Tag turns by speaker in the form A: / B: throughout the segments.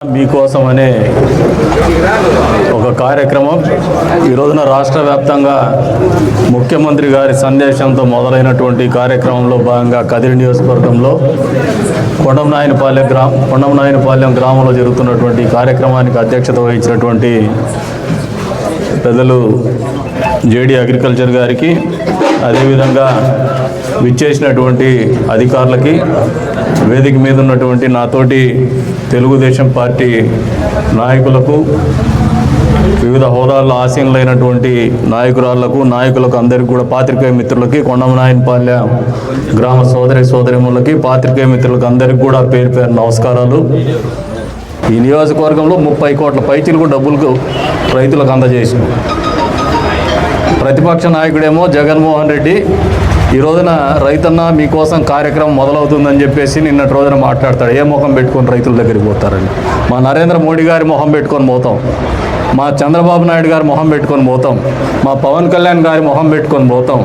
A: మీకోసం అనే ఒక కార్యక్రమం. ఈ రోజున రాష్ట్ర వ్యాప్తంగా ముఖ్యమంత్రి గారి సందేశంతో మొదలైనటువంటి కార్యక్రమంలో భాగంగా కదిరి నియోజకవర్గంలో కొండంనాయనపాలెం గ్రామ కొండంనాయనపాలెం గ్రామంలో జరుగుతున్నటువంటి కార్యక్రమానికి అధ్యక్షత వహించినటువంటి పెద్దలు జేడి అగ్రికల్చర్ గారికి అదేవిధంగా విచ్చేసినటువంటి అధికారులకి వేదిక మీద ఉన్నటువంటి నాతోటి తెలుగుదేశం పార్టీ నాయకులకు వివిధ హోదాల్లో ఆశీనులైనటువంటి నాయకురాళ్ళకు నాయకులకు అందరికీ కూడా పాత్రికేయ మిత్రులకి కొండమనాయనపాలెం గ్రామ సోదరి సోదరిములకి పాత్రికేయ మిత్రులకు అందరికీ కూడా పేరు పేరు నమస్కారాలు. ఈ నియోజకవర్గంలో ముప్పై కోట్ల పైచీలకు డబ్బులకు రైతులకు అందజేసింది ప్రతిపక్ష నాయకుడేమో జగన్మోహన్ రెడ్డి ఈ రోజున రైతన్న మీకోసం కార్యక్రమం మొదలవుతుందని చెప్పేసి నిన్నటి రోజున మాట్లాడతాడు. ఏ ముఖం పెట్టుకొని రైతుల దగ్గరికి పోతారని? మా నరేంద్ర మోడీ గారి మొహం పెట్టుకొని పోతాం. మా చంద్రబాబు నాయుడు గారి మొహం పెట్టుకొని పోతాం. మా పవన్ కళ్యాణ్ గారి మొహం పెట్టుకొని పోతాం.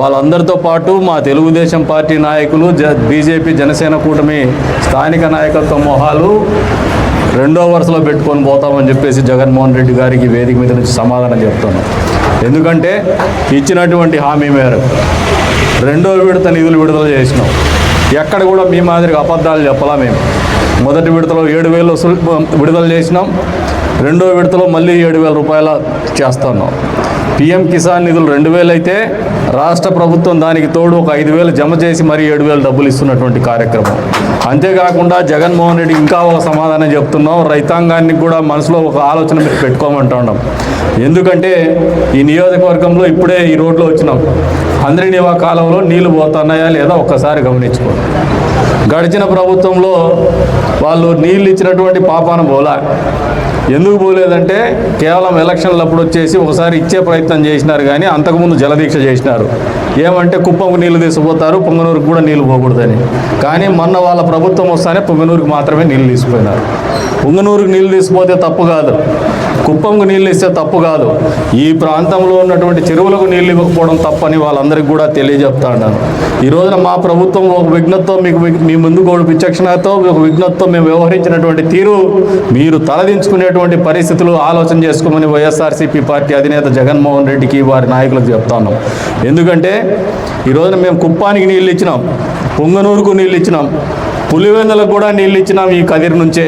A: వాళ్ళందరితో పాటు మా తెలుగుదేశం పార్టీ నాయకులు జ బీజేపీ జనసేన కూటమి స్థానిక నాయకత్వ మొహాలు రెండో వరుసలో పెట్టుకొని పోతామని చెప్పేసి జగన్మోహన్ రెడ్డి గారికి వేదిక మీద నుంచి సమాధానం చెప్తున్నాం. ఎందుకంటే ఇచ్చినటువంటి హామీ మేరకు రెండో విడత నిధులు విడుదల చేసినాం. ఎక్కడ కూడా మీ మాదిరిగా అబద్ధాలు చెప్పాలా మేము. మొదటి విడతలో ఏడు వేలు విడుదల చేసినాం. రెండో విడతలో మళ్ళీ ఏడు వేల రూపాయల చేస్తున్నాం. పిఎం కిసాన్ నిధులు రెండు వేలైతే అయితే రాష్ట్ర ప్రభుత్వం దానికి తోడు ఒక ఐదు వేలు జమ చేసి మరీ ఏడు వేలు డబ్బులు ఇస్తున్నటువంటి కార్యక్రమం. అంతేకాకుండా జగన్మోహన్ రెడ్డి ఇంకా ఒక సమాధానం చెప్తున్నాం. రైతాంగానికి కూడా మనసులో ఒక ఆలోచన మీరు పెట్టుకోమంటున్నాం ఎందుకంటే ఈ నియోజకవర్గంలో ఇప్పుడే ఈ రోడ్లో వచ్చినాం. అందరినివా కాలంలో నీళ్ళు పోతున్నాయా లేదా ఒక్కసారి గమనించుకోండి గడిచిన ప్రభుత్వంలో వాళ్ళు నీళ్ళు ఇచ్చినటువంటి పాపాన పోలా ఎందుకు పోలేదంటే కేవలం ఎలక్షన్లప్పుడు వచ్చేసి ఒకసారి ఇచ్చే ప్రయత్నం చేసినారు కానీ అంతకుముందు జలదీక్ష చేసినారు. ఏమంటే కుప్పంకు నీళ్ళు తీసుకుపోతారు పొంగనూరుకు కూడా నీళ్ళు పోకూడదని. కానీ మొన్న వాళ్ళ ప్రభుత్వం వస్తానే పొంగనూరుకు మాత్రమే నీళ్ళు తీసుకుపోయినారు. పొంగనూరుకు నీళ్ళు తీసుకుపోతే తప్పు కాదు. కుప్పంకు నీళ్ళు ఇస్తే తప్పు కాదు. ఈ ప్రాంతంలో ఉన్నటువంటి చెరువులకు నీళ్ళు ఇవ్వకపోవడం తప్పని వాళ్ళందరికీ కూడా తెలియజెప్తాను ఈ రోజున మా ప్రభుత్వం ఒక విఘ్నతతో మీకు మీ ముందు కూడా విచక్షణతో ఒక విఘ్నతతో మేము వ్యవహరించినటువంటి తీరు మీరు తలదించుకునేటువంటి పరిస్థితులు ఆలోచన చేసుకోమని వైఎస్ఆర్సీపీ పార్టీ అధినేత జగన్మోహన్ రెడ్డికి వారి నాయకులకు చెప్తాను. ఎందుకంటే ఈ రోజున మేము కుప్పానికి నీళ్ళు ఇచ్చినాం పొంగనూరుకు నీళ్ళు ఇచ్చినాం పులివెందులకు కూడా నీళ్ళు ఇచ్చినాం ఈ కదిరి నుంచే.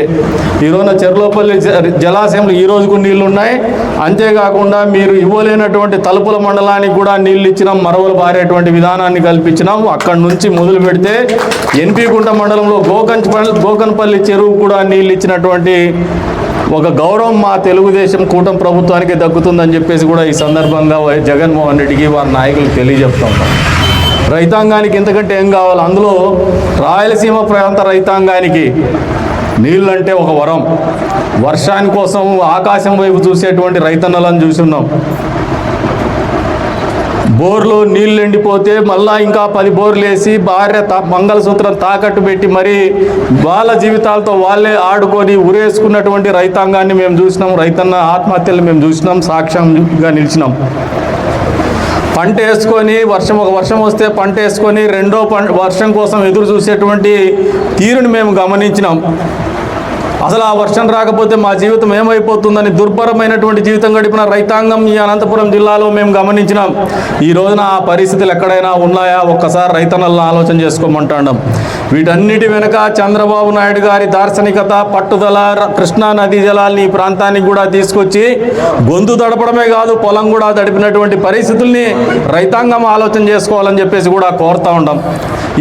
A: ఈ రోజున చెర్లోపల్లి జలాశయంలో ఈ రోజుకు నీళ్ళు ఉన్నాయి అంతేకాకుండా మీరు ఇవ్వలేనటువంటి తలుపుల మండలానికి కూడా నీళ్ళు ఇచ్చినాం మరవలు బారేటువంటి విధానాన్ని కల్పించినాం. అక్కడి నుంచి మొదలు పెడితే ఎన్పిగుంట మండలంలో గోకంచ్ గోకన్పల్లి చెరువు కూడా నీళ్ళు ఇచ్చినటువంటి ఒక గౌరవం మా తెలుగుదేశం కూటమి ప్రభుత్వానికి దక్కుతుందని చెప్పేసి కూడా ఈ సందర్భంగా వై- జగన్మోహన్ రెడ్డికి వారి నాయకులు తెలియజెప్తాం. రైతాంగానికి ఎంతకంటే ఏం కావాలి? అందులో రాయలసీమ ప్రాంత రైతాంగానికి నీళ్ళంటే ఒక వరం. వర్షాని కోసం ఆకాశం వైపు చూసేటువంటి రైతన్నలను చూస్తున్నాం బోర్లు నీళ్ళు ఎండిపోతే మళ్ళా ఇంకా పది బోర్లు వేసి భార్య తా మంగళసూత్రం తాకట్టు పెట్టి మరి వాళ్ళ జీవితాలతో వాళ్ళే ఆడుకొని ఉరేసుకున్నటువంటి రైతాంగాన్ని మేము చూసినాం. రైతన్న ఆత్మహత్యలు మేము చూసినాం. సాక్ష్యంగా నిలిచినాం. పంట వేసుకొని వర్షం ఒక వర్షం వస్తే పంట వేసుకొని రెండో పం వర్షం కోసం ఎదురు చూసేటువంటి తీరును మేము గమనించినాం. అసలు ఆ వర్షం రాకపోతే మా జీవితం ఏమైపోతుందని దుర్భరమైనటువంటి జీవితం గడిపిన రైతాంగం ఈ అనంతపురం జిల్లాలో మేము గమనించినాం. ఈ రోజున ఆ పరిస్థితులు ఎక్కడైనా ఉన్నాయా? ఒక్కసారి రైతన్నలను ఆలోచన చేసుకోమంటాం వీటన్నిటి వెనుక చంద్రబాబు నాయుడు గారి దార్శనికత పట్టుదల కృష్ణా నదీ జలాల్ని ఈ ప్రాంతానికి కూడా తీసుకొచ్చి గొంతు తడపడమే కాదు పొలం కూడా తడిపినటువంటి పరిస్థితుల్ని రైతాంగం ఆలోచన చేసుకోవాలని చెప్పేసి కూడా కోరుతా ఉంటాం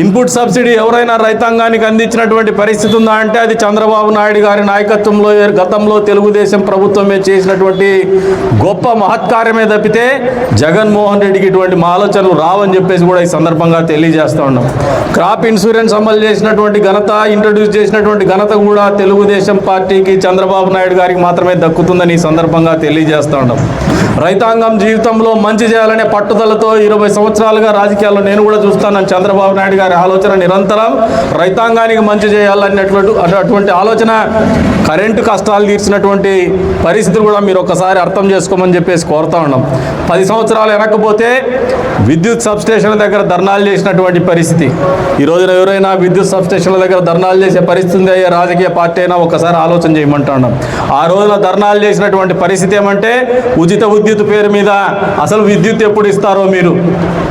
A: ఇన్పుట్ సబ్సిడీ ఎవరైనా రైతాంగానికి అందించినటువంటి పరిస్థితి ఉందా అంటే అది చంద్రబాబు నాయుడు గారి నాయకత్వంలో గతంలో తెలుగుదేశం ప్రభుత్వమే చేసినటువంటి గొప్ప మహత్కార్యమే తప్పితే జగన్మోహన్ రెడ్డికి ఇటువంటి మా ఆలోచనలు రావని చెప్పేసి కూడా ఈ సందర్భంగా తెలియజేస్తా ఉన్నాం. క్రాప్ ఇన్సూరెన్స్ అమలు చేసినటువంటి ఘనత ఇంట్రడ్యూస్ చేసినటువంటి ఘనత కూడా తెలుగుదేశం పార్టీకి చంద్రబాబు నాయుడు గారికి మాత్రమే దక్కుతుందని ఈ సందర్భంగా తెలియజేస్తా ఉన్నాం. రైతాంగం జీవితంలో మంచి చేయాలనే పట్టుదలతో ఇరవై సంవత్సరాలుగా రాజకీయాల్లో నేను కూడా చూస్తాను చంద్రబాబు నాయుడు గారి ఆలోచన నిరంతరం రైతాంగానికి మంచి చేయాలనేటువంటి అటువంటి ఆలోచన కరెంటు కష్టాలు తీర్చినటువంటి పరిస్థితులు కూడా మీరు ఒకసారి అర్థం చేసుకోమని చెప్పేసి కోరుతా ఉన్నాం. పది సంవత్సరాలు వెనకపోతే విద్యుత్ సబ్స్టేషన్ల దగ్గర ధర్నాలు చేసినటువంటి పరిస్థితి. ఈ రోజున ఎవరైనా విద్యుత్ సబ్స్టేషన్ల దగ్గర ధర్నాలు చేసే పరిస్థితి ఉంది? అయ్యే రాజకీయ పార్టీ అయినా ఒకసారి ఆలోచన చేయమంటున్నాం ఆ రోజున ధర్నాలు చేసినటువంటి పరిస్థితి ఏమంటే ఉచిత విద్యుత్ పేరు మీద అసలు విద్యుత్ ఎప్పుడు ఇస్తారో మీరు?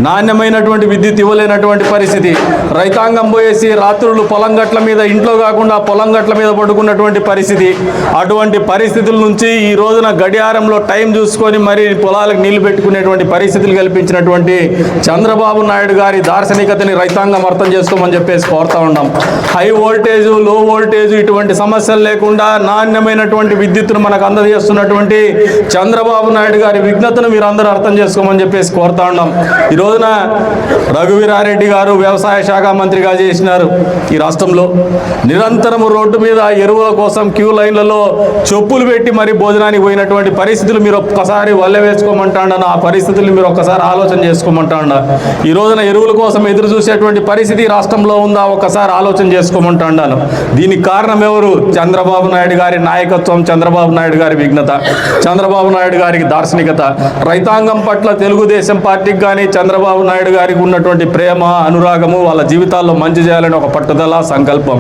A: నాణ్యమైనటువంటి విద్యుత్ ఇవ్వలేనటువంటి పరిస్థితి. రైతాంగం పోయేసి రాత్రులు పొలం గట్ల మీద ఇంట్లో కాకుండా పొలం గట్ల మీద పడుకున్న ఉన్నటువంటి పరిస్థితి. అటువంటి పరిస్థితుల నుంచి ఈ రోజున గడియారంలో టైం చూసుకొని మరి పొలాలకు నీళ్ళు పెట్టుకునేటువంటి పరిస్థితులు కల్పించినటువంటి చంద్రబాబు నాయుడు గారి దార్శనికతని రైతాంగం అర్థం చేసుకోమని చెప్పేసి కోరుతా ఉన్నాం. హై వోల్టేజ్లో వోల్టేజ్ ఇటువంటి సమస్యలు లేకుండా నాణ్యమైనటువంటి విద్యుత్తును మనకు అందజేస్తున్నటువంటి చంద్రబాబు నాయుడు గారి విఘ్నతను మీరు అందరూ అర్థం చేసుకోమని చెప్పేసి కోరుతా ఉన్నాం. ఈ రోజున రఘువీరారెడ్డి గారు వ్యవసాయ శాఖ మంత్రిగా చేసినారు ఈ రాష్ట్రంలో. నిరంతరము రోడ్డు మీద ఎరువు ఎరువుల కోసం క్యూ లైన్లలో చెప్పులు పెట్టి మరి భోజనానికి పోయినటువంటి పరిస్థితులు మీరు ఒక్కసారి వల్ల వేసుకోమంటాను ఆ పరిస్థితులు మీరు ఒక్కసారి ఆలోచన చేసుకోమంటాను ఈ రోజున ఎరువుల కోసం ఎదురు చూసేటువంటి పరిస్థితి రాష్ట్రంలో ఉందా? ఒక్కసారి ఆలోచన చేసుకోమంటాను దీనికి కారణం ఎవరు? చంద్రబాబు నాయుడు గారి నాయకత్వం చంద్రబాబు నాయుడు గారి విఘ్నత చంద్రబాబు నాయుడు గారికి దార్శనికత. రైతాంగం పట్ల తెలుగుదేశం పార్టీకి కానీ చంద్రబాబు నాయుడు గారికి ఉన్నటువంటి ప్రేమ అనురాగము వాళ్ళ జీవితాల్లో మంచి చేయాలని ఒక పట్టుదల సంకల్పం.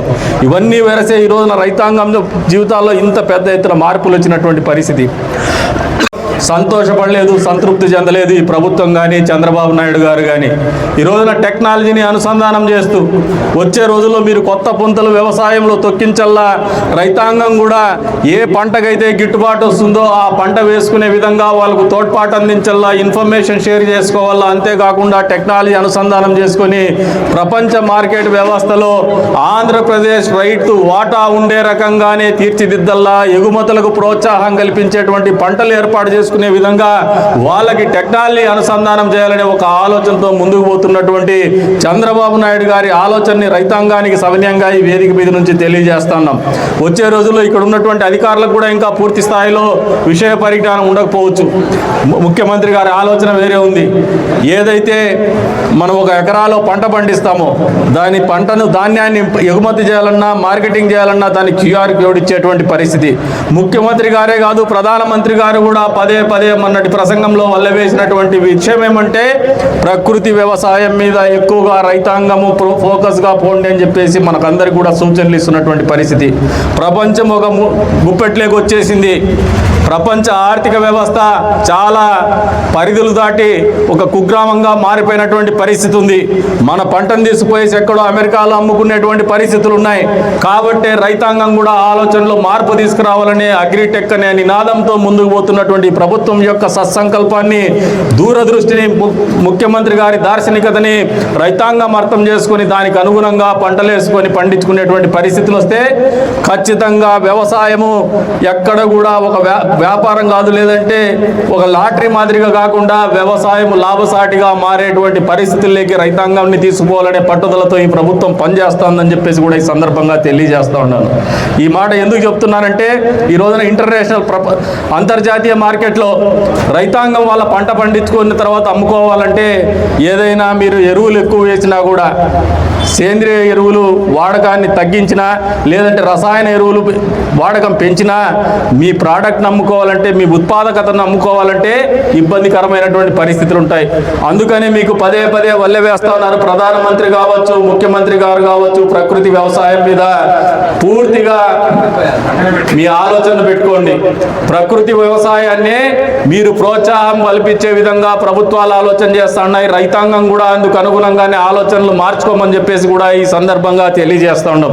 A: ఇవన్నీ వెరసే ఈ రోజున రైతాంగం జీవితాల్లో ఇంత పెద్ద ఎత్తున మార్పులు వచ్చినటువంటి పరిస్థితి. సంతోషపడలేదు సంతృప్తి చెందలేదు ఈ ప్రభుత్వం కానీ చంద్రబాబు నాయుడు గారు కానీ ఈ రోజున టెక్నాలజీని అనుసంధానం చేస్తూ వచ్చే రోజుల్లో మీరు కొత్త పుంతలు వ్యవసాయంలో తొక్కించల్లా రైతాంగం కూడా ఏ పంటకైతే గిట్టుబాటు వస్తుందో ఆ పంట వేసుకునే విధంగా వాళ్ళకు తోడ్పాటు అందించల్లా ఇన్ఫర్మేషన్ షేర్ చేసుకోవాలా అంతేకాకుండా టెక్నాలజీ అనుసంధానం చేసుకొని ప్రపంచ మార్కెట్ వ్యవస్థలో ఆంధ్రప్రదేశ్ రైతు వాటా ఉండే రకంగానే తీర్చిదిద్దల్లా ఎగుమతులకు ప్రోత్సాహం కల్పించేటువంటి పంటలు ఏర్పాటు చేసుకునే విధంగా వాళ్ళకి టెక్నాలజీ అనుసంధానం చేయాలనే ఒక ఆలోచనతో ముందుకు పోతున్నటువంటి చంద్రబాబు నాయుడు గారి ఆలోచనని రైతాంగానికి సవినయంగా ఈ వేదిక మీద నుంచి తెలియజేస్తున్నాం. వచ్చే రోజుల్లో ఇక్కడ ఉన్నటువంటి అధికారులకు కూడా ఇంకా పూర్తి స్థాయిలో విషయ పరిజ్ఞానం ఉండకపోవచ్చు. ముఖ్యమంత్రి గారి ఆలోచన వేరే ఉంది. ఏదైతే మనం ఒక ఎకరాలో పంట పండిస్తామో దాని పంటను ధాన్యాన్ని ఎగుమతి చేయాలన్నా మార్కెటింగ్ చేయాలన్నా దాన్ని క్యూఆర్ కోడ్ ఇచ్చేటువంటి పరిస్థితి. ముఖ్యమంత్రి గారే కాదు ప్రధానమంత్రి గారు కూడా పదే పదే మొన్నటి ప్రసంగంలో వల్లవేసినటువంటి విషయం ఏమంటే ప్రకృతి వ్యవసాయం మీద ఎక్కువగా రైతాంగము ఫోకస్గా పోండి అని చెప్పేసి మనకందరికి కూడా సూచనలు ఇస్తున్నటువంటి పరిస్థితి. ప్రపంచం ఒక ము- గుప్పెట్లోకి వచ్చేసింది. ప్రపంచ ఆర్థిక వ్యవస్థ చాలా పరిధులు దాటి ఒక కుగ్రామంగా మారిపోయినటువంటి పరిస్థితి ఉంది. మన పంటను తీసుకుపోయేసి ఎక్కడో అమెరికాలో అమ్ముకునేటువంటి పరిస్థితులు ఉన్నాయి. కాబట్టి రైతాంగం కూడా ఆలోచనలో మార్పు తీసుకురావాలనే అగ్రిటెక్ అనే నినాదంతో ముందుకు పోతున్నటువంటి ఈ ప్రభుత్వం యొక్క సత్సంకల్పాన్ని దూరదృష్టిని ము- ముఖ్యమంత్రి గారి దార్శనికతని రైతాంగం అర్థం చేసుకొని దానికి అనుగుణంగా పంటలేసుకొని పండించుకునేటువంటి పరిస్థితులు వస్తే ఖచ్చితంగా వ్యవసాయము ఎక్కడ కూడా ఒక వ్యా- వ్యాపారం కాదు. లేదంటే ఒక లాటరీ మాదిరిగా కాకుండా వ్యవసాయం లాభసాటిగా మారేటువంటి పరిస్థితుల్లోకి రైతాంగాన్ని తీసుకుపోవాలనే పట్టుదలతో ఈ ప్రభుత్వం పనిచేస్తోందని చెప్పేసి కూడా ఈ సందర్భంగా తెలియజేస్తూ ఉన్నాను. ఈ మాట ఎందుకు చెప్తున్నానంటే ఈ రోజున ఇంటర్నేషనల్ ప్రప అంతర్జాతీయ మార్కెట్లో రైతాంగం వాళ్ళ పంట పండించుకున్న తర్వాత అమ్ముకోవాలంటే ఏదైనా మీరు ఎరువులు ఎక్కువ వేసినా కూడా సేంద్రియ ఎరువులు వాడకాన్ని తగ్గించినా లేదంటే రసాయన ఎరువులు వాడకం పెంచినా మీ ప్రోడక్ట్ నమ్ముకోవాలంటే మీ ఉత్పాదకతను నమ్ముకోవాలంటే ఇబ్బందికరమైనటువంటి పరిస్థితులు ఉంటాయి. అందుకని మీకు పదే పదే వల్లె వేస్తా ఉన్నారు ప్రధానమంత్రి కావచ్చు ముఖ్యమంత్రి గారు కావచ్చు ప్రకృతి వ్యవసాయం మీద పూర్తిగా మీ ఆలోచన పెట్టుకోండి. ప్రకృతి వ్యవసాయాన్ని మీరు ప్రోత్సాహం కల్పించే విధంగా ప్రభుత్వాలు ఆలోచన చేస్తున్నాయి. రైతాంగం కూడా అందుకు అనుగుణంగానే ఆలోచనలు మార్చుకోమని చెప్పి చెప్పేసి కూడా ఈ సందర్భంగా తెలియజేస్తా ఉన్నాం.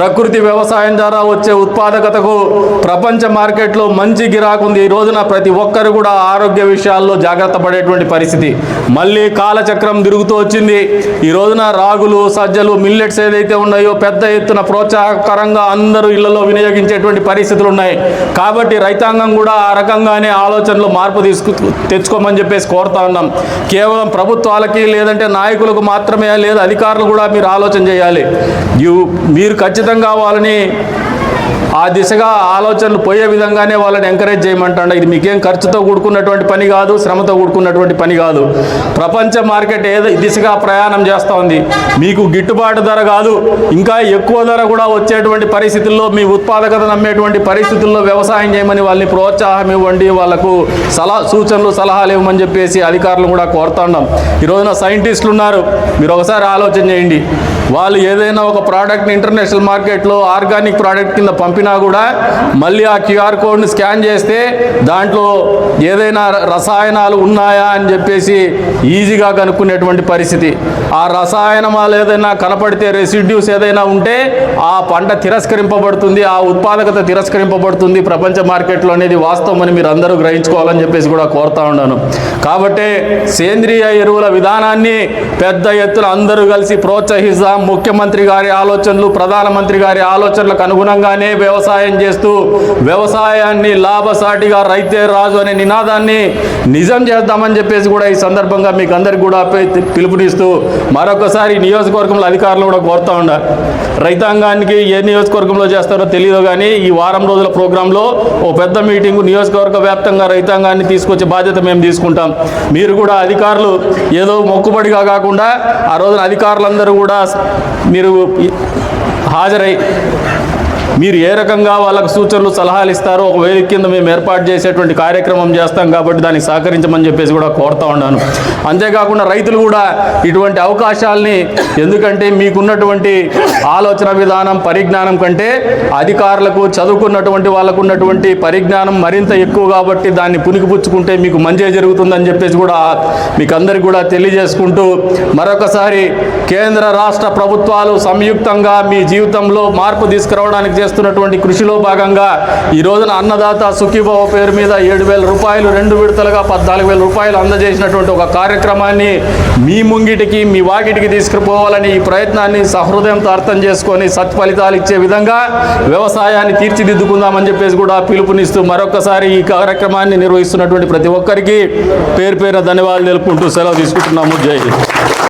A: ప్రకృతి వ్యవసాయం ద్వారా వచ్చే ఉత్పాదకతకు ప్రపంచ మార్కెట్లో మంచి గిరాకు ఉంది. ఈ రోజున ప్రతి ఒక్కరు కూడా ఆరోగ్య విషయాల్లో జాగ్రత్త పడేటువంటి పరిస్థితి. మళ్ళీ కాలచక్రం తిరుగుతూ వచ్చింది. ఈ రోజున రాగులు సజ్జలు మిల్లెట్స్ ఏదైతే ఉన్నాయో పెద్ద ఎత్తున ప్రోత్సాహకరంగా అందరూ ఇళ్ళలో వినియోగించేటువంటి పరిస్థితులు ఉన్నాయి. కాబట్టి రైతాంగం కూడా ఆ రకంగానే ఆలోచనలు మార్పు తీసుకు తెచ్చుకోమని చెప్పేసి కోరుతా ఉన్నాం. కేవలం ప్రభుత్వాలకి లేదంటే నాయకులకు మాత్రమే లేదు అధికారులు కూడా మీరు ఆలోచన చేయాలి. మీరు ఖచ్చితంగా కావాలని ఆ దిశగా ఆలోచనలు పోయే విధంగానే వాళ్ళని ఎంకరేజ్ చేయమంటాడు. ఇది మీకేం ఖర్చుతో కూడుకున్నటువంటి పని కాదు శ్రమతో కూడుకున్నటువంటి పని కాదు. ప్రపంచ మార్కెట్ ఏ దిశగా ప్రయాణం చేస్తూ ఉంది. మీకు గిట్టుబాటు ధర కాదు ఇంకా ఎక్కువ ధర కూడా వచ్చేటువంటి పరిస్థితుల్లో మీ ఉత్పాదకత నమ్మేటువంటి పరిస్థితుల్లో వ్యవసాయం చేయమని వాళ్ళని ప్రోత్సాహం ఇవ్వండి. వాళ్ళకు సలహా సూచనలు సలహాలు ఇవ్వమని చెప్పేసి అధికారులు కూడా కోరుతున్నాం ఈ రోజున సైంటిస్టులు ఉన్నారు. మీరు ఒకసారి ఆలోచన చేయండి. వాళ్ళు ఏదైనా ఒక ప్రోడక్ట్ని ఇంటర్నేషనల్ మార్కెట్లో ఆర్గానిక్ ప్రోడక్ట్ కింద పంపినా కూడా మళ్ళీ ఆ క్యూఆర్ కోడ్ని స్కాన్ చేస్తే దాంట్లో ఏదైనా రసాయనాలు ఉన్నాయా అని చెప్పేసి ఈజీగా కనుక్కునేటువంటి పరిస్థితి. ఆ రసాయనాలు ఏదైనా కనపడితే రెసిడ్యూస్ ఏదైనా ఉంటే ఆ పంట తిరస్కరింపబడుతుంది ఆ ఉత్పాదకత తిరస్కరింపబడుతుంది ప్రపంచ మార్కెట్లో అనేది వాస్తవం అని మీరు అందరూ గ్రహించుకోవాలని చెప్పేసి కూడా కోరుతా ఉన్నాను. కాబట్టి సేంద్రియ ఎరువుల విధానాన్ని పెద్ద ఎత్తున అందరూ కలిసి ప్రోత్సహిస్తాం. ముఖ్యమంత్రి గారి ఆలోచనలు ప్రధానమంత్రి గారి ఆలోచనలకు అనుగుణంగానే వ్యవసాయం చేస్తూ వ్యవసాయాన్ని లాభసాటిగా రైతే రాజు అనే నినాదాన్ని నిజం చేద్దామని చెప్పేసి కూడా ఈ సందర్భంగా మీకు అందరికి కూడా పిలుపునిస్తూ మరొకసారి నియోజకవర్గంలో అధికారులు కూడా కోరుతా ఉండాలి రైతాంగానికి ఏ నియోజకవర్గంలో చేస్తారో తెలియదు కానీ ఈ వారం రోజుల ప్రోగ్రాంలో ఓ పెద్ద మీటింగ్ నియోజకవర్గ వ్యాప్తంగా రైతాంగాన్ని తీసుకొచ్చే బాధ్యత మేము తీసుకుంటాం. మీరు కూడా అధికారులు ఏదో మొక్కుబడిగా కాకుండా ఆ రోజున అధికారులందరూ కూడా మీరు హాజరై మీరు ఏ రకంగా వాళ్ళకు సూచనలు సలహాలు ఇస్తారో ఒక వేదిక కింద మేము ఏర్పాటు చేసేటువంటి కార్యక్రమం చేస్తాం కాబట్టి దానికి సహకరించమని చెప్పేసి కూడా కోరుతా ఉన్నాను. అంతేకాకుండా రైతులు కూడా ఇటువంటి అవకాశాలని ఎందుకంటే మీకున్నటువంటి ఆలోచన విధానం పరిజ్ఞానం కంటే అధికారులకు చదువుకున్నటువంటి వాళ్ళకు ఉన్నటువంటి పరిజ్ఞానం మరింత ఎక్కువ కాబట్టి దాన్ని పునికిపుచ్చుకుంటే మీకు మంచి జరుగుతుందని చెప్పేసి కూడా మీకు అందరికి కూడా తెలియజేసుకుంటూ మరొకసారి కేంద్ర రాష్ట్ర ప్రభుత్వాలు సంయుక్తంగా మీ జీవితంలో మార్పు తీసుకురావడానికి చేస్తున్నటువంటి కృషిలో భాగంగా ఈ రోజున అన్నదాత సుఖీభావ పేరు మీద ఏడు వేల రూపాయలు రెండు విడతలుగా పద్నాలుగు వేల రూపాయలు అందజేసినటువంటి ఒక కార్యక్రమాన్ని మీ ముంగిటికి మీ వాకిటికి తీసుకుపోవాలని ఈ ప్రయత్నాన్ని సహృదయంతో అర్థం చేసుకొని సత్ఫలితాలు ఇచ్చే విధంగా వ్యవసాయాన్ని తీర్చిదిద్దుకుందామని చెప్పేసి కూడా పిలుపునిస్తూ మరొకసారి ఈ కార్యక్రమాన్ని నిర్వహిస్తున్నటువంటి ప్రతి ఒక్కరికి పేరు పేరు ధన్యవాదాలు తెలుపుకుంటూ సెలవు తీసుకుంటున్నాము. జై హింద్.